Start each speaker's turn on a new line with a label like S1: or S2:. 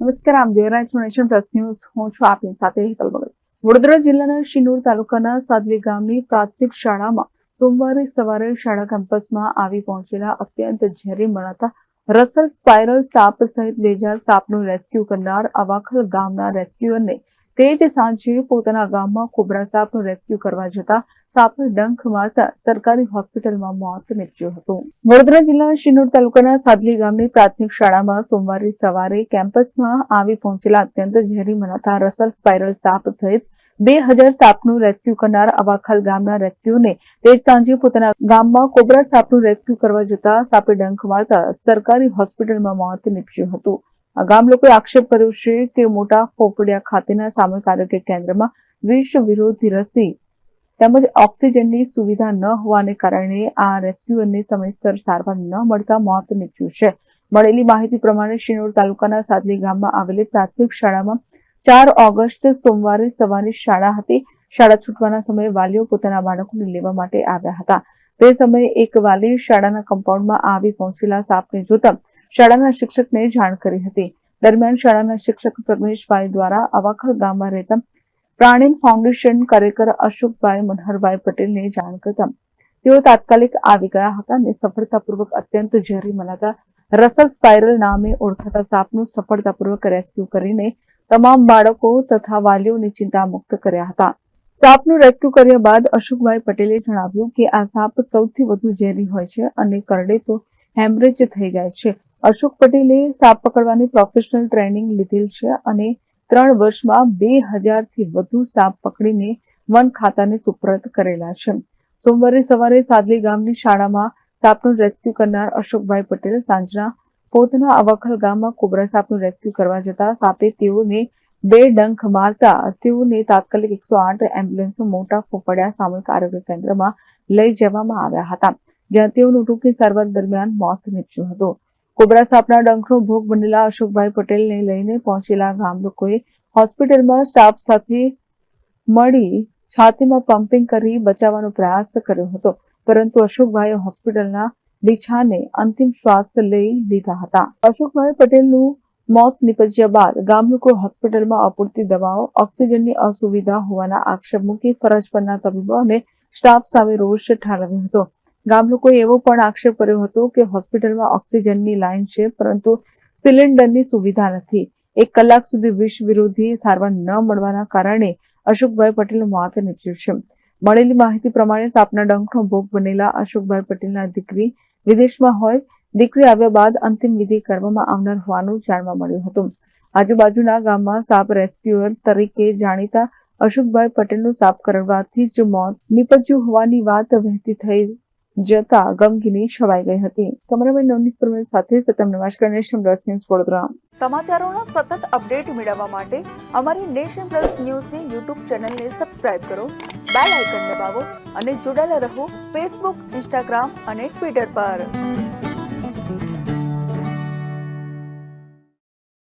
S1: નમસ્કાર nation plus news. હું છું આપની સાથે હેતલ ભગત વડોદરા જિલ્લાના શિનોર તાલુકાના સાદલી ગામની પ્રાથમિક શાળામાં સોમવારે સવારે શાળા કેમ્પસમાં આવી પહોંચેલા અત્યંત ઝેરી મનાતા રસલ સ્પાયરલ સાપ સહિત બે સાપનું રેસ્ક્યુ કરનાર અવાખલ ગામના રેસ્ક્યુઅરને તે જ સાંજે પોતાના ગામમાં કોબરા સાપનું રેસ્ક્યુ કરવા જતા સાપે ડંખ મારતા સરકારી હોસ્પિટલમાં મોત નીપજ્યું હતું. વડોદરા જિલ્લાના શિનોર તાલુકાના સાદલી ગામની પ્રાથમિક શાળામાં સોમવારે સવારે કેમ્પસમાં આવી પહોંચેલા અત્યંત ઝેરી મનાતા રસલ સ્પાઇરલ સાપ સહિત બે હજાર સાપનું રેસ્ક્યુ કરનાર અવાખલ ગામના રેસ્ક્યુને તે જ સાંજે પોતાના ગામમાં કોબરા સાપનું રેસ્ક્યુ કરવા જતા સાપે ડંખ મારતા સરકારી હોસ્પિટલમાં મોત નીપજ્યું હતું. ગામ લોકોએ આક્ષેપ કર્યો છે કે મોટા ફોફડિયા ખાતેના સામૂહિક આરોગ્ય કેન્દ્રમાં વિષ વિરોધી રસી તેમજ ઓક્સિજનની સુવિધા ન હોવાને કારણે આ રેસ્ક્યુઅરને સમયસર સારવાર ન મળતા મોત નીપજ્યું છે. મળેલી માહિતી પ્રમાણે શિનોર તાલુકાના સાદલી ગામમાં આવેલી પ્રાથમિક શાળામાં ચાર ઓગસ્ટ સોમવારે સવારની શાળા હતી. શાળા છૂટવાના સમયે વાલીઓ પોતાના બાળકોને લેવા માટે આવ્યા હતા. તે સમયે એક વાલી શાળાના કમ્પાઉન્ડમાં આવી પહોંચેલા સાપને જોતા શાળાના શિક્ષકને જાણ કરી હતી. દરમિયાન શાળાના શિક્ષક પ્રજ્ઞેશભાઈ દ્વારા અવાખર ગામમાં રહેતા પ્રાણીન ફાઉન્ડેશન કાર્યકર અશોકભાઈ મનહરભાઈ પટેલને જાણ કરતા તેઓ તાત્કાલિક આવી ગયા હતા અને સફળતાપૂર્વક અત્યંત ઝેરી મનાતા રસલ સ્પાઇરલ નામે ઓળખાતા સાપનું સફળતાપૂર્વક રેસ્ક્યુ કરીને તમામ બાળકો તથા વાલીઓને ચિંતા મુક્ત કર્યા હતા. સાપનું રેસ્ક્યુ કર્યા બાદ અશોકભાઈ પટેલે જણાવ્યું કે આ સાપ સૌથી વધુ ઝેરી હોય છે અને કરડે તો હેમરેજ થઈ જાય છે. અશોક પટેલે સાપ પકડવાની પ્રોફેશનલ ટ્રેનિંગ લીધેલ છે અને ત્રણ વર્ષમાં બે હજારથી વધુ સાપ પકડીને વન ખાતાને સુપ્રત કરેલા છે. સોમવારે સવારે સાદલી ગામની શાળામાં સાપનું રેસ્ક્યુ કરનાર અશોકભાઈ પટેલ સાંજના પોતાના અવખલ ગામમાં કોબરા સાપનું રેસ્ક્યુ કરવા જતા સાપે તેઓને બે ડંખ મારતા તેઓને તાત્કાલિક એકસો આઠ એમ્બ્યુલન્સો મોટા ફોફડિયા સામૂહિક આરોગ્ય કેન્દ્રમાં લઈ જવામાં આવ્યા હતા, જ્યાં તેઓનું ટૂંકી સારવાર દરમિયાન મોત નીપજ્યું હતું. કોબરા સાપના ડંખનો ભોગ બનેલા અશોકભાઈ પટેલને લઈને પહોંચેલા ગામ લોકોએ હોસ્પિટલમાં સ્ટાફ સાથે મળી છાતીમાં પમ્પિંગ કરી બચાવવાનો પ્રયાસ કર્યો હતો. પરંતુ અશોકભાઈ હોસ્પિટલના બિછાને અંતિમ શ્વાસ લઈ લીધા હતા. અશોકભાઈ પટેલનું મોત નીપજ્યા બાદ ગામ લોકો હોસ્પિટલમાં અપૂરતી દવાઓ, ઓક્સિજનની અસુવિધા હોવાના આક્ષેપ મૂકી ફરજ પરના તબીબો અને સ્ટાફ સામે રોષ ઠાલવ્યો હતો. ગામ લોકોએ એવો પણ આક્ષેપ કર્યો હતો કે હોસ્પિટલમાં ઓક્સિજનની લાઇન છે, પરંતુ સિલિન્ડરની સુવિધા નથી. એક કલાક સુધી વિષ વિરોધી સારવાર ન મળવાના કારણે અશોકભાઈ પટેલનું મોત નીપજ્યું છે. મળેલી માહિતી પ્રમાણે સાપના ડંખનો ભોગ બનેલા અશોકભાઈ પટેલના દીકરી વિદેશમાં હોય, દીકરી આવ્યા બાદ અંતિમ વિધિ કરવામાં આવનાર હોવાનું જાણવા મળ્યું હતું. આજુબાજુના ગામમાં સાપ રેસ્ક્યુઅર તરીકે જાણીતા અશોકભાઈ પટેલનું સાપ કરવાથી જ મોત નીપજ્યું હોવાની વાત વહેતી થઈ જતા ગમગીની છવાઈ ગઈ હતી. કેમેરામેન નવનીત પરમેલ સાથે સતમ નમસ્કાર નેશન પ્લસ ન્યૂઝ વડોદરા. સમાચારોના સતત અપડેટ મેળવવા માટે અમારી નેશન પ્લસ ન્યૂઝની યુટ્યુબ ચેનલને સબસ્ક્રાઇબ કરો, બેલ આઇકન દબાવો અને જોડાયેલા રહો ફેસબુક, ઇન્સ્ટાગ્રામ અને ટ્વિટર પર.